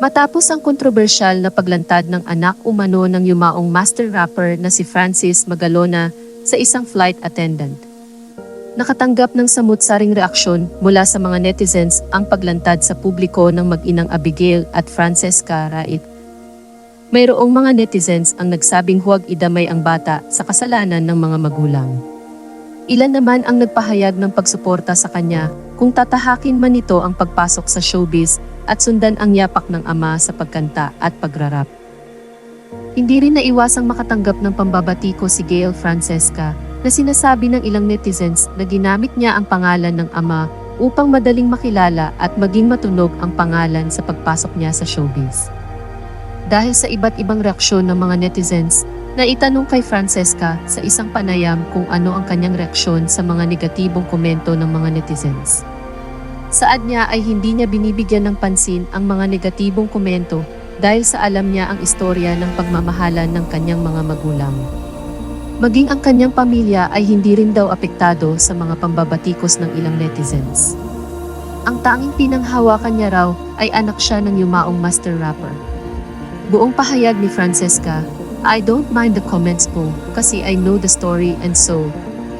Matapos ang kontrobersyal na paglantad ng anak umano ng yumaong master rapper na si Francis Magalona sa isang flight attendant. Nakatanggap ng samut-saring reaksyon mula sa mga netizens ang paglantad sa publiko ng mag-inang Abigail at Francesca Rait. Mayroong mga netizens ang nagsabing huwag idamay ang bata sa kasalanan ng mga magulang. Ilan naman ang nagpahayag ng pagsuporta sa kanya kung tatahakin man ito ang pagpasok sa showbiz at sundan ang yapak ng ama sa pagkanta at pagrarap. Hindi rin naiwasang makatanggap ng pambabatiko si Gail Francesca na sinasabi ng ilang netizens na ginamit niya ang pangalan ng ama upang madaling makilala at maging matunog ang pangalan sa pagpasok niya sa showbiz. Dahil sa iba't ibang reaksyon ng mga netizens, na itanong kay Francesca sa isang panayam kung ano ang kanyang reaksyon sa mga negatibong komento ng mga netizens. Saad niya ay hindi niya binibigyan ng pansin ang mga negatibong komento dahil sa alam niya ang istorya ng pagmamahalan ng kanyang mga magulang. Maging ang kanyang pamilya ay hindi rin daw apektado sa mga pambabatikos ng ilang netizens. Ang tanging pinanghawakan niya raw ay anak siya ng yumaong master rapper. Buong pahayag ni Francesca, I don't mind the comments po kasi I know the story and so,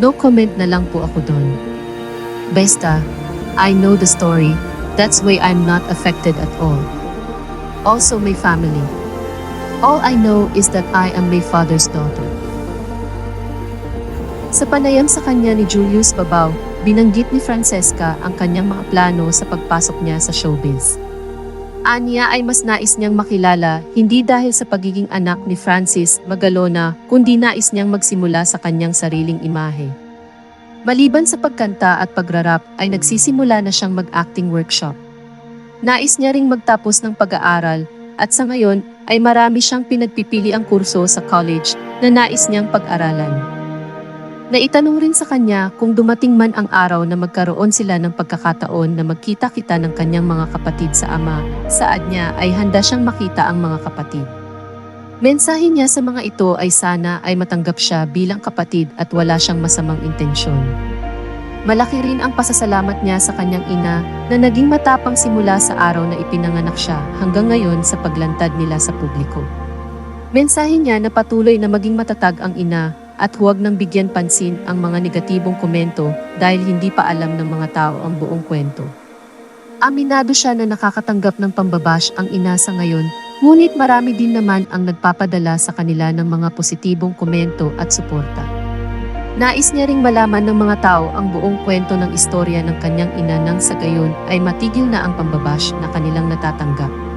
no comment na lang po ako doon. Besta, I know the story, that's why I'm not affected at all. Also my family. All I know is that I am my father's daughter. Sa panayam sa kanya ni Julius Babaw, binanggit ni Francesca ang kanyang mga plano sa pagpasok niya sa showbiz. Anya ay mas nais niyang makilala hindi dahil sa pagiging anak ni Francis Magalona kundi nais niyang magsimula sa kanyang sariling imahe. Maliban sa pagkanta at pagrarap ay nagsisimula na siyang mag-acting workshop. Nais niya ring magtapos ng pag-aaral at sa ngayon ay marami siyang pinagpipili ang kurso sa college na nais niyang pag-aralan. Naitanong rin sa kanya kung dumating man ang araw na magkaroon sila ng pagkakataon na magkita-kita ng kanyang mga kapatid sa ama, saad niya ay handa siyang makita ang mga kapatid. Mensahe niya sa mga ito ay sana ay matanggap siya bilang kapatid at wala siyang masamang intensyon. Malaki rin ang pasasalamat niya sa kanyang ina na naging matapang simula sa araw na ipinanganak siya hanggang ngayon sa paglantad nila sa publiko. Mensahe niya na patuloy na maging matatag ang ina at huwag nang bigyan pansin ang mga negatibong komento dahil hindi pa alam ng mga tao ang buong kwento. Aminado siya na nakakatanggap ng pambabash ang ina sa ngayon, ngunit marami din naman ang nagpapadala sa kanila ng mga positibong komento at suporta. Nais niya ring malaman ng mga tao ang buong kwento ng istorya ng kanyang ina nang sa gayon ay matigil na ang pambabash na kanilang natatanggap.